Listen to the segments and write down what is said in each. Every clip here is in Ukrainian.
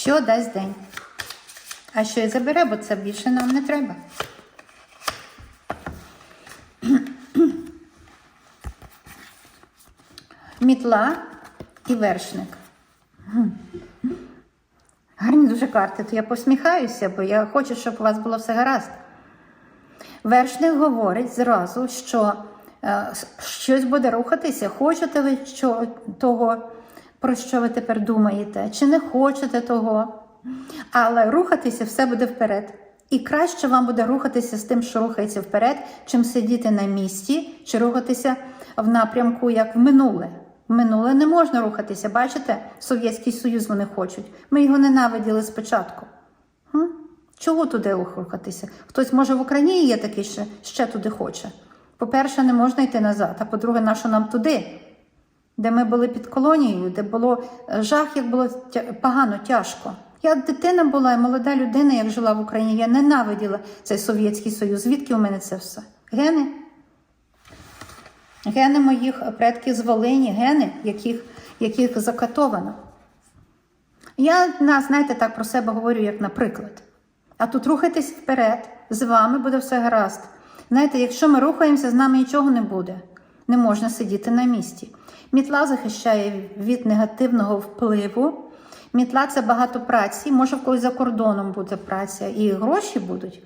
Що дасть день? А що і забере, бо це більше нам не треба. Мітла і вершник. Гарні дуже карти, то я посміхаюся, бо я хочу, щоб у вас було все гаразд. Вершник говорить зразу, що е, щось буде рухатися. Хочете ви того, про що ви тепер думаєте, чи не хочете того. Але рухатися все буде вперед. І краще вам буде рухатися з тим, що рухається вперед, чим сидіти на місці, чи рухатися в напрямку, як в минуле. В минуле не можна рухатися. Бачите, Совєтський Союз вони хочуть. Ми його ненавиділи спочатку. М? Чого туди рухатися? Хтось може в Україні є такий, що ще туди хоче. По-перше, не можна йти назад, а по-друге, на що нам туди, де ми були під колонією, де було е, жах, як було погано, тяжко. Я дитина була, і молода людина, як жила в Україні, я ненавиділа цей Совєтський Союз. Звідки у мене це все? Гени? Гени моїх предків з Волині, гени, яких, яких закатовано. Я, знаєте, так про себе говорю, як наприклад. А тут рухайтесь вперед, з вами буде все гаразд. Знаєте, якщо ми рухаємося, з нами нічого не буде. Не можна сидіти на місці. Мітла захищає від негативного впливу. Мітла це багато праці. Може, в когось за кордоном буде праця, і гроші будуть.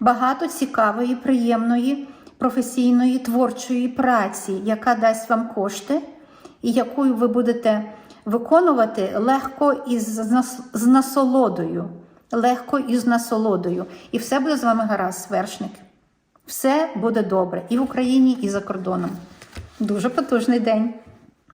Багато цікавої, приємної, професійної, творчої праці, яка дасть вам кошти, і яку ви будете виконувати легко і з, насолодою. Легко і з насолодою. І все буде з вами гаразд, вершник. Все буде добре і в Україні, і за кордоном. Дуже потужний день.